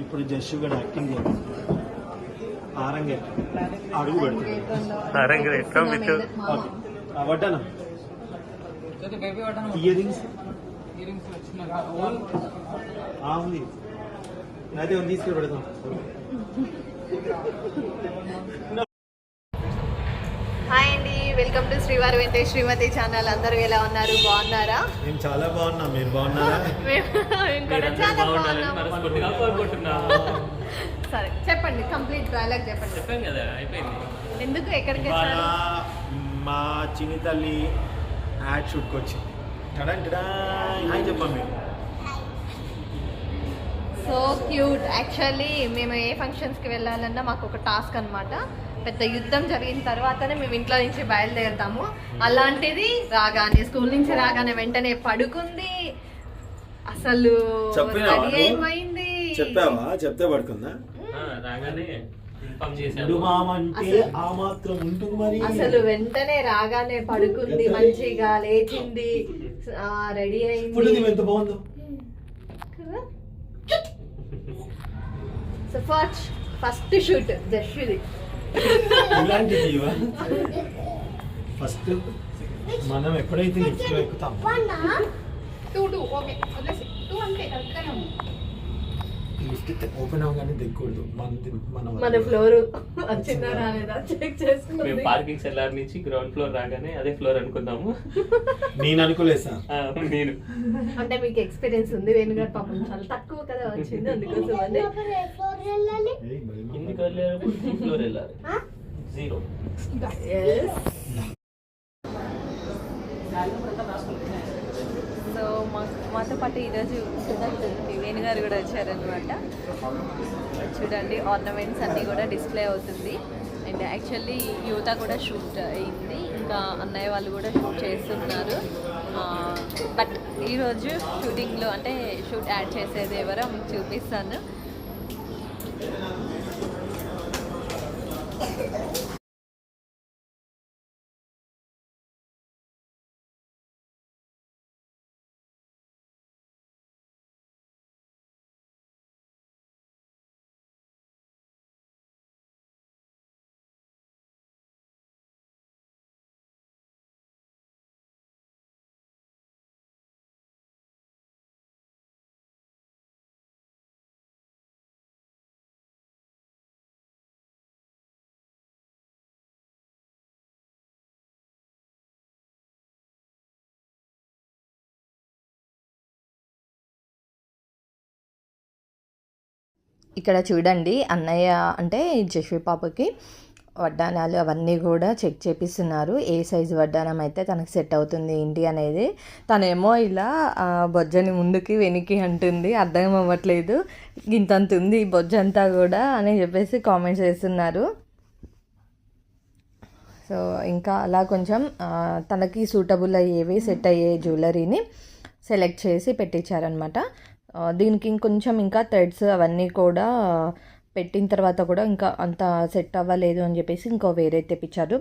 ఇప్పుడు జస్ట్ కూడా యాక్టింగ్ చేయాలి ఆరంగే. అడుగు పెడుతుంది అరంగేట్రం విత్ ఓకే. వడ్డాను. ఇయర్ రింగ్స్ ఉంది. అయితే ఉంది తీసుకెళ్ళి పెడతాం హాయ్ అండి వెల్కమ్ టు శ్రీవారి వెంకటేష్ శ్రీమతి ఛానల్ అందరూ ఎలా ఉన్నారు? బాగున్నారా? నేను చాలా బాగున్నా. మీరు బాగున్నారా? చాలా బాగున్నాము. సరే చెప్పండి కంప్లీట్ డైలాగ్ చెప్పండి. చెప్పాం కదా అయిపోయింది. ఎందుకు ఎక్కడికి వచ్చారు? మా చిన్ని తల్లి యాడ్ షూట్కి వచ్చింది. చెప్పండి మీరు. సో క్యూట్ యాక్చువల్లీ మేము ఏ ఫంక్షన్స్కి వెళ్ళాలన్నా మాకు ఒక టాస్క్ అన్నమాట. పెద్ద యుద్ధం జరిగిన తర్వాతనే మేము ఇంట్లో నుంచి బయలుదేరుతాము. అలాంటిది రాగానే స్కూల్ నుంచి రాగానే వెంటనే పడుకుంది. అసలు? అయిపోయింది చెప్పావా? చెప్తే పడుకుందా? రాగానే అసలు- ఆ మాత్రం ఉంటుంది మరి. అసలు వెంటనే రాగానే పడుకుంది మంచిగా లేచింది. రెడీ అయింది. సో ఫస్ట్ ఫస్ట్ షూట్ జస్ట్ది ఇలాంటి జీవ ఫస్ట్ మనం ఎప్పుడైతే లిఫ్ట్ ఎక్కుతాం టూ టూ ఓకే వదిలేసి టూ అంటే కరెక్ట్గానే ఉంది లిఫ్ట్ ఓపెన్ అవగానే దిక్కకూడదు మన మన మన ఫ్లోర్ వచ్చిందా రాలేదా? చెక్ మేము చేసుకుంది పార్కింగ్ సెల్లార్ నుంచి గ్రౌండ్ ఫ్లోర్ రాగానే అదే ఫ్లోర్ అనుకుందాము నేను అనుకోలేదు సార్. నేను. అంటే మీకు ఎక్స్పీరియన్స్ ఉంది వేణుగారు పాపం చాలా తక్కువ కదా వచ్చింది అందుకోసం అని. వెళ్ళేటప్పుడు ఈ ఫ్లోర్ వెళ్ళాలి జీరో Yes. సో మా మాతో పాటు ఈరోజు ఉంటున్నట్టు వేణుగారు కూడా వచ్చారనమాట చూడండి ఆర్నమెంట్స్ అన్నీ కూడా డిస్ప్లే అవుతుంది. అండ్ యాక్చువల్లీ యువత కూడా షూట్ అయింది. ఇంకా అన్నయ్య వాళ్ళు కూడా షూట్ చేస్తున్నారు. బట్ ఈరోజు షూటింగ్లో అంటే షూట్ యాడ్ చేసేది ఎవరో మీకు చూపిస్తాను. ఇక్కడ చూడండి అన్నయ్య అంటే జశ్వి పాపకి వడ్డానాలు అవన్నీ కూడా చెక్ చేపిస్తున్నారు. ఏ సైజు వడ్డానం అయితే తనకు సెట్ అవుతుంది ఏంటి అనేది. తనేమో ఇలా బొజ్జని ముందుకి వెనక్కి అంటుంది. అర్థం అవ్వట్లేదు. ఇంతంత ఉంది బొజ్జంతా బొజ్జ అంతా కూడా అని చెప్పేసి కామెంట్స్ చేస్తున్నారు. సో ఇంకా అలా కొంచెం తనకి సూటబుల్ అయ్యేవి సెట్ అయ్యే జ్యువెలరీని సెలెక్ట్ చేసి పెట్టించారనమాట దీనికి ఇంకొంచెం ఇంకా థ్రెడ్స్ అవన్నీ కూడా పెట్టిన తర్వాత కూడా ఇంకా అంత సెట్ అవ్వలేదు అని చెప్పేసి ఇంకో వేరే తెప్పించారు.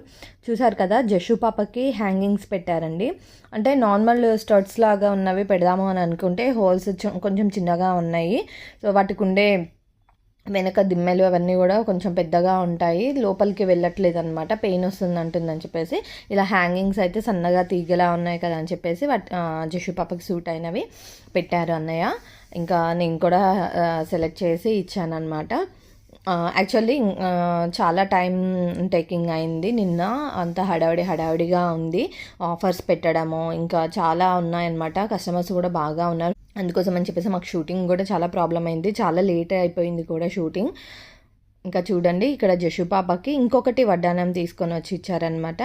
చూసారు కదా జషు పాపకి హ్యాంగింగ్స్ పెట్టారండి. అంటే నార్మల్ స్టర్ట్స్ లాగా ఉన్నవి పెడదాము అని అనుకుంటే హోల్స్ కొంచెం చిన్నగా ఉన్నాయి. సో వాటికి ఉండే వెనక దిమ్మెలు అవన్నీ కూడా కొంచెం పెద్దగా ఉంటాయి. లోపలికి వెళ్ళట్లేదు అనమాట పెయిన్ వస్తుంది అంటుందని చెప్పేసి. ఇలా హ్యాంగింగ్స్ అయితే సన్నగా తీగలా ఉన్నాయి కదా అని చెప్పేసి వాటి జషు పాపకి సూట్ అయినవి పెట్టారు అన్నయ్య. ఇంకా నేను కూడా సెలెక్ట్ చేసి ఇచ్చాను అనమాట యాక్చువల్లీ చాలా టైం టేకింగ్ అయింది. నిన్న అంత హడావిడి హడావిడిగా ఉంది. ఆఫర్స్ పెట్టడము ఇంకా చాలా ఉన్నాయన్నమాట. కస్టమర్స్ కూడా బాగా ఉన్నారు. అందుకోసం అని చెప్పేసి మాకు షూటింగ్ కూడా చాలా ప్రాబ్లం అయింది. చాలా లేట్ అయిపోయింది కూడా షూటింగ్ ఇంకా చూడండి ఇక్కడ జషు పాపకి ఇంకొకటి వడ్డానం తీసుకొని వచ్చి ఇచ్చారనమాట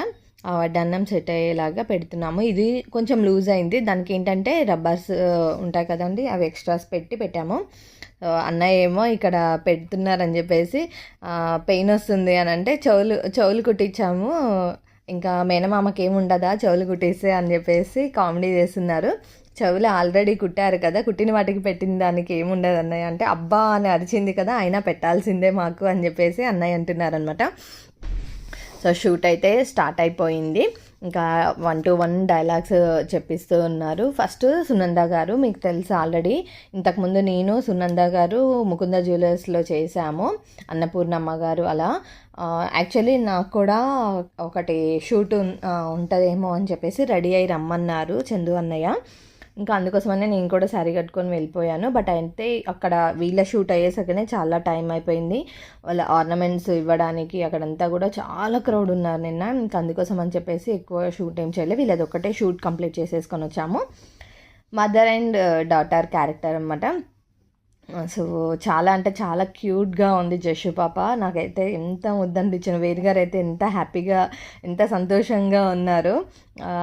వడ్డన్నం సెట్ అయ్యేలాగా పెడుతున్నాము. ఇది కొంచెం లూజ్ అయింది. దానికి ఏంటంటే రబ్బర్స్ ఉంటాయి కదండి అవి ఎక్స్ట్రాస్ పెట్టి పెట్టాము. అన్నయ్య ఏమో ఇక్కడ పెడుతున్నారని చెప్పేసి పెయిన్ వస్తుంది అని అంటే చెవులు చెవులు కుట్టించాము. ఇంకా మేనమామకి ఏముండదా చెవులు కుట్టేస్తే అని చెప్పేసి కామెడీ చేస్తున్నారు. చెవులు ఆల్రెడీ కుట్టారు కదా కుట్టిన వాటికి పెట్టిన దానికి ఏముండదు అన్నయ్య అంటే అబ్బా అని అరిచింది కదా అయినా పెట్టాల్సిందే మాకు అని చెప్పేసి అన్నయ్య అంటున్నారనమాట సో షూట్ అయితే స్టార్ట్ అయిపోయింది. ఇంకా వన్ టు వన్ డైలాగ్స్ చెప్పిస్తూ ఉన్నారు. ఫస్ట్ సునంద గారు మీకు తెలుసు ఆల్రెడీ. ఇంతకుముందు నేను సునంద గారు ముకుంద జ్యువెలర్స్లో చేశాము. అన్నపూర్ణమ్మ గారు అలా. యాక్చువల్లీ నాకు కూడా ఒకటి షూట్ ఉంటుందేమో అని చెప్పేసి రెడీ అయ్యి రమ్మన్నారు చందు అన్నయ్య. ఇంకా అందుకోసమనే నేను కూడా శారీ కట్టుకొని వెళ్ళిపోయాను. బట్ అయితే అక్కడ వీళ్ళ షూట్ అయ్యేసరికనే చాలా టైం అయిపోయింది. వాళ్ళ ఆర్నమెంట్స్ ఇవ్వడానికి అక్కడంతా కూడా చాలా క్రౌడ్ ఉన్నారు నిన్న. ఇంకా అందుకోసం అని చెప్పేసి ఎక్కువ షూట్ ఏం చేయలేదు. వీళ్ళది ఒకటే షూట్ కంప్లీట్ చేసేసుకొని వచ్చాము. మదర్ అండ్ డాటర్ క్యారెక్టర్ అనమాట సో చాలా అంటే చాలా క్యూట్గా ఉంది జషు పాప. నాకైతే ఎంత ముద్దనిపించిన వేరు గారు అయితే ఎంత హ్యాపీగా ఎంత సంతోషంగా ఉన్నారు.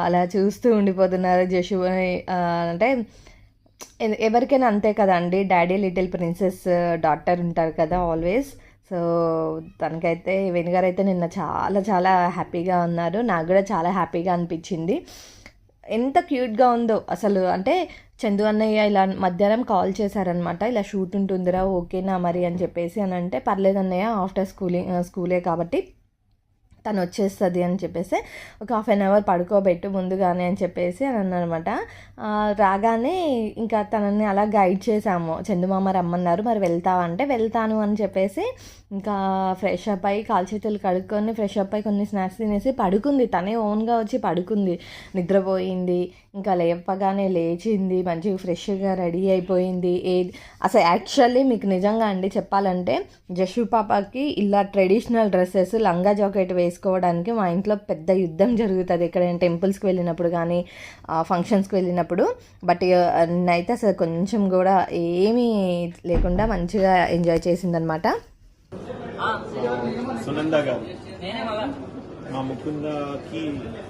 అలా చూస్తూ ఉండిపోతున్నారు జషు అంటే ఎవరికైనా అంతే కదండి. డాడీ లిటిల్ ప్రిన్సెస్ డాక్టర్ ఉంటారు కదా ఆల్వేస్. సో తనకైతే వెనుగారు అయితే నిన్న చాలా చాలా హ్యాపీగా ఉన్నారు. నాకు కూడా చాలా హ్యాపీగా అనిపించింది. ఎంత క్యూట్గా ఉందో అసలు అంటే చందు అన్నయ్య ఇలా మధ్యాహ్నం కాల్ చేశారనమాట. ఇలా షూట్ ఉంటుందిరా ఓకేనా మరి అని చెప్పేసి అని అంటే పర్లేదు అన్నయ్య ఆఫ్టర్ స్కూలింగ్ స్కూలే కాబట్టి. తను వచ్చేస్తుంది అని చెప్పేసి ఒక హాఫ్ అన్ అవర్ పడుకోబెట్టు ముందుగానే అని చెప్పేసి అని అన్నమాట రాగానే ఇంకా తనని అలా గైడ్ చేసాము చందుమామ రమ్మన్నారు మరి వెళ్తావా? అంటే వెళ్తాను అని చెప్పేసి ఇంకా ఫ్రెష్ అప్ అయ్యి కాలు చేతులు కడుక్కొని ఫ్రెష్ అప్ అయ్యి కొన్ని స్నాక్స్ తినేసి పడుకుంది. తనే ఓన్గా వచ్చి పడుకుంది. నిద్రపోయింది. ఇంకా లేపగానే లేచింది మంచిగా ఫ్రెష్గా రెడీ అయిపోయింది. ఏ అసలు యాక్చువల్లీ మీకు నిజంగా అండి చెప్పాలంటే జషు పాపకి ఇలా ట్రెడిషనల్ డ్రెస్సెస్ లంగా జాకెట్ వేసుకోవడానికి మా ఇంట్లో పెద్ద యుద్ధం జరుగుతుంది. ఎక్కడైనా టెంపుల్స్కి వెళ్ళినప్పుడు కానీ ఫంక్షన్స్కి వెళ్ళినప్పుడు. బట్ నేనైతే అసలు కొంచెం కూడా ఏమీ లేకుండా మంచిగా ఎంజాయ్ చేసిందనమాట. సునంద గారు. మా ముకుందకి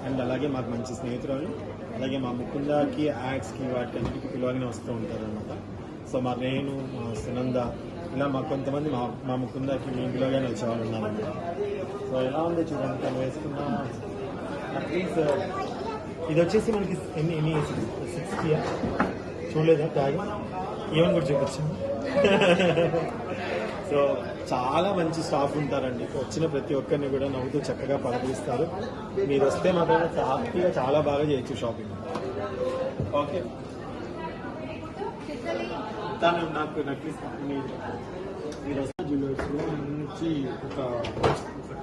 అండ్ అలాగే మాకు మంచి స్నేహితురాలు. అలాగే మా ముకుందాకి యాడ్స్కి వాటికి పిలవగానే వస్తూ ఉంటారు అనమాట సో మా నేను మా సునంద ఇలా మా కొంతమంది మా మా ముకుందాకి మేము పిలవగానే వచ్చేవాళ్ళు ఉన్నారన్నమాట. సో ఎలా ఉంది చూడండి తను వేసుకున్న. ప్లీజ్ ఇది వచ్చేసి మనకి ఎన్ని ఎన్ని సిక్స్టీ చూడలేదా? ట్యాగ్ ఏమని కూడా చూపించాము సో చాలా మంచి స్టాఫ్ ఉంటారండి. వచ్చిన ప్రతి ఒక్కరిని కూడా నవ్వుతూ చక్కగా పలకరిస్తారు. మీరు వస్తే మాత్రం హ్యాపీగా చాలా బాగా చేయొచ్చు షాపింగ్ ఓకే తను నాకు నక్లీస్ మీరు వస్తే జ్యువెలర్స్లో నుంచి ఒక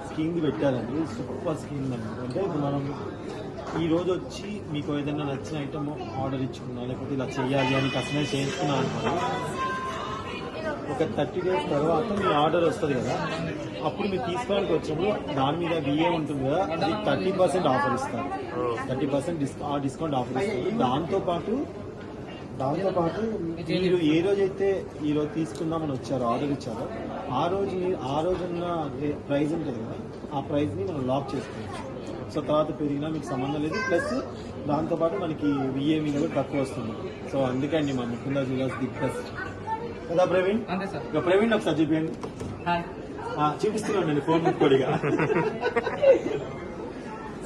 స్కీమ్ పెట్టాలండి సూపర్ స్కీమ్ అండి. అంటే ఇప్పుడు మనం ఈ రోజు వచ్చి మీకు ఏదైనా నచ్చిన ఐటమ్ ఆర్డర్ ఇచ్చుకున్నా లేకపోతే ఇలా చేయాలి అని కస్టమైజ్ చేయించుకున్నా అనుకోండి ఒక థర్టీ డేస్ తర్వాత మీ ఆర్డర్ వస్తుంది కదా అప్పుడు మీరు తీసుకోవడానికి వచ్చినప్పుడు దాని మీద విఏ ఉంటుంది కదా అది థర్టీ పర్సెంట్ ఆఫర్ ఇస్తారు. Thirty percent discount discount offer ఇస్తారు. దాంతోపాటు దాంతోపాటు మీరు ఏ రోజైతే ఈ రోజు తీసుకుందామని వచ్చారో ఆర్డర్ ఇచ్చారో ఆ రోజు ఆ రోజు ఉన్న ఉంటుంది కదా ఆ ప్రైజ్ని మనం లాక్ చేసుకోవచ్చు. సో తర్వాత పెరిగినా మీకు సంబంధం లేదు. ప్లస్ దాంతోపాటు మనకి విఏ మీద కూడా తక్కువ వస్తుంది. సో అందుకండి మా ముకుందా జిల్లాస్ ది బెస్ట్. కదా ప్రవీణ్? అంతే సార్. ఇక ప్రవీణ్ ఒకసారి చూపించండి హాయ్. చూపిస్తున్నాను నేను ఫోన్ ముట్టుకోడిగా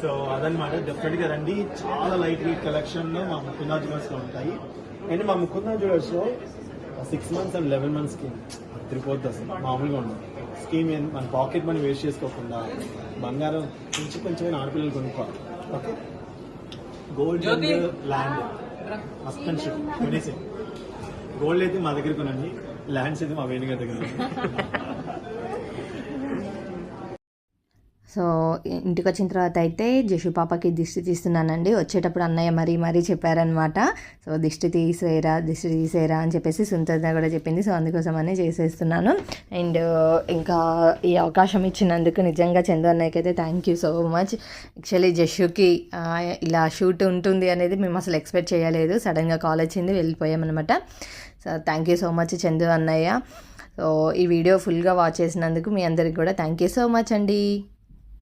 సో అదనమాట డెఫినెట్గా రండి. చాలా లైట్ వెయిట్ కలెక్షన్లో మా ముకుందా జ్యువెలర్స్లో ఉంటాయి. అండ్ మా ముకుందా జ్యువెలర్స్లో సిక్స్ మంత్స్ అండ్ లెవెన్ మంత్స్కి తిరిగిపోద్ది అసలు. మామూలుగా ఉండదు. స్కీమ్ ఏం మన పాకెట్ మనీ వేస్ట్ చేసుకోకుండా బంగారం కొంచెం కొంచెం ఆడపిల్లలు కొనుక్కోవాలి. Okay gold. ల్యాండ్ హస్బెండ్షిప్ కొనేసి గోల్డ్ అయితే మా దగ్గర కొనండి. ల్యాండ్స్ అయితే మా వేణుగారి దగ్గర. సో ఇంటికి వచ్చిన తర్వాత అయితే జషు పాపకి దిష్టి తీస్తున్నానండి. వచ్చేటప్పుడు అన్నయ్య మరీ మరీ చెప్పారనమాట సో దిష్టి తీసేరా దిష్టి తీసేరా అని చెప్పేసి సుందర కూడా చెప్పింది. సో అందుకోసమనే చేసేస్తున్నాను. అండ్ ఇంకా ఈ అవకాశం ఇచ్చినందుకు నిజంగా చందు అన్నయ్యకి అయితే thank you so much actually జషుకి ఇలా షూట్ ఉంటుంది అనేది మేము అసలు ఎక్స్పెక్ట్ చేయలేదు. సడన్గా కాల్ వచ్చింది వెళ్ళిపోయామన్నమాట. Thank you so much Chandu అన్నయ్య సో ఈ వీడియో ఫుల్గా వాచ్ చేసినందుకు మీ అందరికి కూడా థ్యాంక్ యూ సో మచ్ అండి.